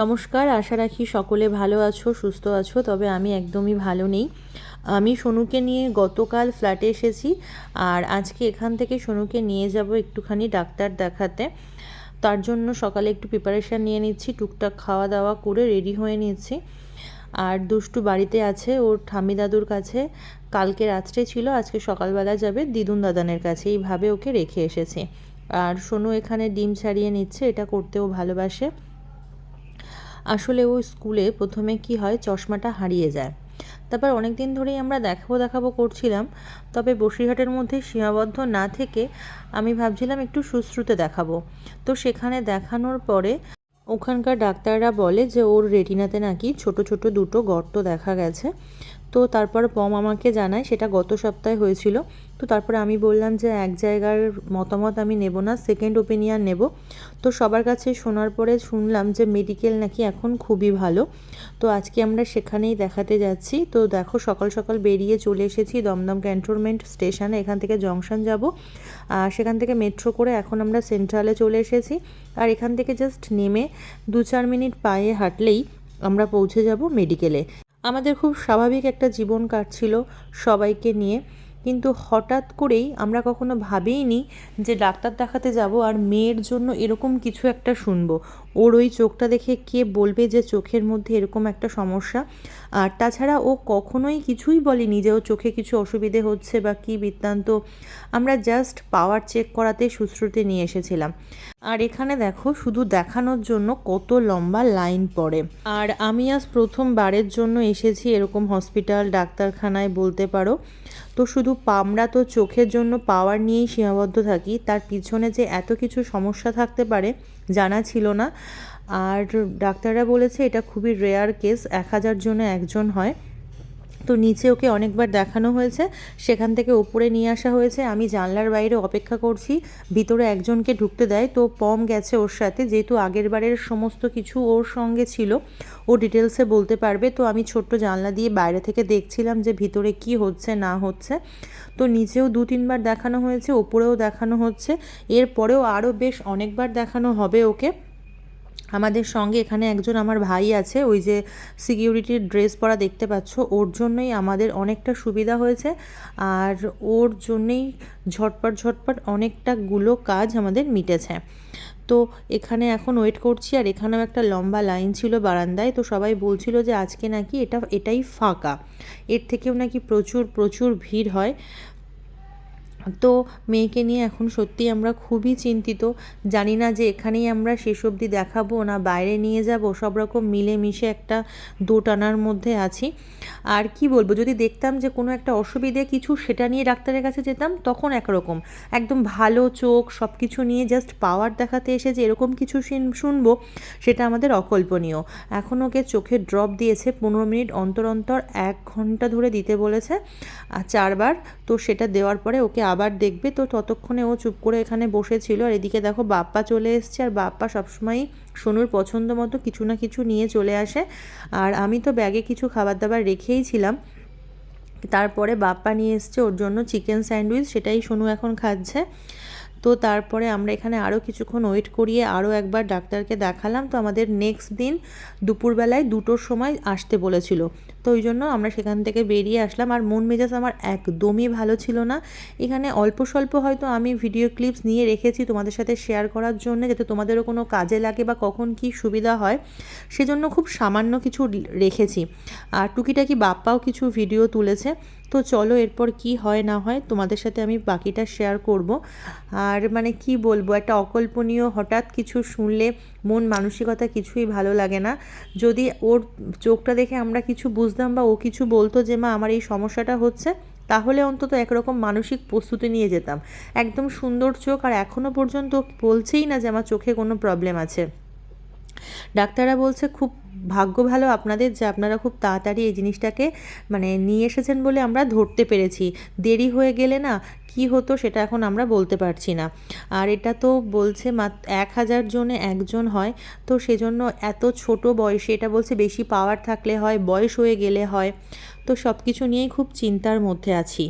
নমস্কার, আশা রাখি সকলে ভালো আছো, সুস্থ আছো, তবে আমি একদমই ভালো নেই। আমি সোনুকে নিয়ে গতকাল ফ্ল্যাটে এসেছি আর আজকে এখান থেকে সোনুকে নিয়ে যাব একটুখানি ডাক্তার দেখাতে। তার জন্য সকালে একটু প্রিপারেশান নিয়ে নিচ্ছি, টুকটাক খাওয়া দাওয়া করে রেডি হয়ে নিচ্ছি। আর দুষ্টু বাড়িতে আছে, ওর ঠাম্মি দাদুর কাছে। কালকে রাত্রে ছিল, আজকে সকালবেলা যাবে দিদুন দাদানের কাছে, এইভাবে ওকে রেখে এসেছে। আর সোনু এখানে ডিম ছাড়িয়ে নিচ্ছে, এটা করতেও ভালোবাসে। আসলে ও স্কুলে প্রথমে কি হয়, চশমাটা হারিয়ে যায়। তারপর অনেক দিন ধরেই আমরা দেখাবো দেখাবো করছিলাম, তবে বসিরহাটের মধ্যে সীমাবদ্ধ না থেকে আমি ভাবছিলাম একটু সুশ্রুতে দেখাবো। তো সেখানে দেখানোর পরে ওখানকার ডাক্তাররা বলে যে, ওর রেটিনাতে নাকি ছোট ছোট দুটো গর্ত দেখা গেছে। তো তারপর পম আমাকে জানায়, সেটা গত সপ্তাহে হয়েছিল। তো তারপরে আমি বললাম যে এক জায়গার মতামত আমি নেব না সেকেন্ড ওপিনিয়ন নেব। তো সবার কাছে শোনার পরে শুনলাম যে মেডিকেল নাকি এখন খুবই ভালো। তো আজকে আমরা সেখানেই দেখাতে যাচ্ছি। তো দেখো, সকাল সকাল বেরিয়ে চলে এসেছি দমদম ক্যান্টনমেন্ট স্টেশনে এখান থেকে জংশন যাব। আর সেখান থেকে মেট্রো করে এখন আমরা সেন্ট্রালে চলে এসেছি। আর এখান থেকে জাস্ট নেমে দু চার মিনিট পায়ে হাঁটলেই আমরা পৌঁছে যাব মেডিকেলে আমাদের খুব স্বাভাবিক একটা জীবন কাটছিল সবাইকে নিয়ে। কিন্তু হঠাৎ করেই আমরা কখনো ভাবিনি যে ডাক্তার দেখাতে যাব আর মেয়ের জন্য এরকম কিছু একটা শুনব। ওর ওই চোখটা দেখে কে বলবে যে চোখের মধ্যে এরকম একটা সমস্যা? আর তাছাড়া ও কখনোই কিছুই বলেনি যে ও চোখে কিছু অসুবিধে হচ্ছে বা কী বৃত্তান্ত। আমরা জাস্ট পাওয়ার চেক করাতে সুশ্রুতে নিয়ে এসেছিলাম। আর এখানে দেখো, শুধু দেখানোর জন্য কত লম্বা লাইন পড়ে। আর আমি আজ প্রথমবারের জন্য এসেছি এরকম হসপিটাল ডাক্তারখানায় বলতে পারো। তো শুধু আমরা তো চোখের জন্য পাওয়ার নিয়েই সীমাবদ্ধ থাকি, তার পিছনে যে এত কিছু সমস্যা থাকতে পারে জানা ছিল না। আর ডাক্তাররা বলেছে এটা খুবই রেয়ার কেস এক হাজার জনে একজন হয়। তো নিচে ওকে অনেকবার দেখানো হয়েছে, সেখান থেকে উপরে নিয়ে আসা হয়েছে। আমি জানলার বাইরে অপেক্ষা করছি, ভিতরে একজনকে ঢুকতে দেয়। তো পম গেছে ওর সাথে, যেহেতু আগের বারের সমস্ত কিছু ওর সঙ্গে ছিল, ও ডিটেলসে বলতে পারবে। তো আমি ছোট্ট জানলা দিয়ে বাইরে থেকে দেখছিলাম যে ভিতরে কি হচ্ছে, না হচ্ছে। তো নিচেও দু তিনবার দেখানো হয়েছে, ওপরেও দেখানো হচ্ছে। এরপরেও আরও বেশ অনেকবার দেখানো হবে ওকে। আমাদের সঙ্গে এখানে একজন আমার ভাই আছে, ওই যে সিকিউরিটির ড্রেস পরা দেখতে পাচ্ছ, ওর জন্যই আমাদের অনেকটা সুবিধা হয়েছে। আর ওর জন্যেই ঝটপট ঝটপট অনেকটাগুলো কাজ আমাদের মিটেছে। তো এখানে এখন ওয়েট করছি, আর এখানেও একটা লম্বা লাইন ছিল বারান্দায়, তো সবাই বলছিল যে আজকে নাকি এটা, এটাই ফাঁকা। এর থেকেও নাকি প্রচুর প্রচুর ভিড় হয়। তো মেয়েকে নিয়ে এখন সত্যি আমরা খুবই চিন্তিত। জানি না যে এখানেই আমরা শেষ অবধি দেখাবো না বাইরে নিয়ে যাব, সব রকম মিলেমিশে একটা দোটানার মধ্যে আছি। আর কি বলব, যদি দেখতাম যে কোনো একটা অসুবিধে কিছু সেটা নিয়ে ডাক্তারের কাছে যেতাম তখন একরকম। একদম ভালো চোখ সব কিছু নিয়ে জাস্ট পাওয়ার দেখাতে এসে যে এরকম কিছু শুনব সেটা আমাদের অকল্পনীয়। এখন ওকে চোখে ড্রপ দিয়েছে পনেরো মিনিট অন্তর অন্তর, এক ঘণ্টা ধরে দিতে বলেছে, আর চারবার তো সেটা দেওয়ার পরে ওকে আবার দেখবে। তো ততক্ষণে ও চুপ করে এখানে বসেছিল। আর এদিকে দেখো বাপ্পা চলে এসছে। আর বাপ্পা সবসময়ই সোনুর পছন্দ মতো কিছু না কিছু নিয়ে চলে আসে। আর আমি তো ব্যাগে কিছু খাবার দাবার রেখেই ছিলাম। তারপরে বাপ্পা নিয়ে এসছে ওর জন্য চিকেন স্যান্ডউইচ, সেটাই সোনু এখন খাচ্ছে। তো তারপরে আমরা এখানে আরও কিছুক্ষণ ওয়েট করিয়ে আরও একবার ডাক্তারকে দেখালাম। তো আমাদের নেক্সট দিন দুপুরবেলায় দুটোর সময় আসতে বলেছিল। তো ওই জন্য আমরা সেখান থেকে বেরিয়ে আসলাম। আর মন মেজাজ আমার একদমই ভালো ছিল না। এখানে অল্প স্বল্প হয়তো আমি ভিডিও ক্লিপস নিয়ে রেখেছি তোমাদের সাথে শেয়ার করার জন্য, যাতে তোমাদেরও কোনো কাজে লাগে বা কখন কি সুবিধা হয়। সেজন্য খুব সামান্য কিছু রেখেছি। আর টুকিটাকি বাপ্পাও কিছু ভিডিও তুলেছে। তো চলো এরপর কি হয় না হয় তোমাদের সাথে আমি বাকিটা শেয়ার করব। আর মানে কি বলব, একটা অকল্পনীয় হঠাৎ কিছু শুনলে মন মানসিকতা কিছুই ভালো লাগে না। যদি ওর চোখটা দেখে আমরা কিছু বুঝতাম বা ও কিছু বলতো যে, মা, আমার এই সমস্যাটা হচ্ছে, তাহলে অন্তত একরকম মানসিক প্রস্তুতি নিয়ে যেতাম। একদম সুন্দর চোখ, আর এখনও পর্যন্ত বলছেই না যে, আমার চোখে কোনো প্রবলেম আছে। ডাক্তাররা বলছে, খুব ভাগ্য ভালো আপনাদের যে আপনারা খুব তাড়াতাড়ি এই জিনিসটাকে মানে নিয়ে এসেছেন বলে আমরা ধরতে পেরেছি। দেরি হয়ে গেলে না কি হতো সেটা এখন আমরা বলতে পারছি না। আর এটা তো বলছে মাত্র এক হাজার জনে একজন হয়, তো সেজন্য এত ছোট বয়সে এটা বলছে বেশি পাওয়ার থাকলে হয়, বয়স হয়ে গেলে হয়। তো সব কিছু নিয়েই খুব চিন্তার মধ্যে আছি।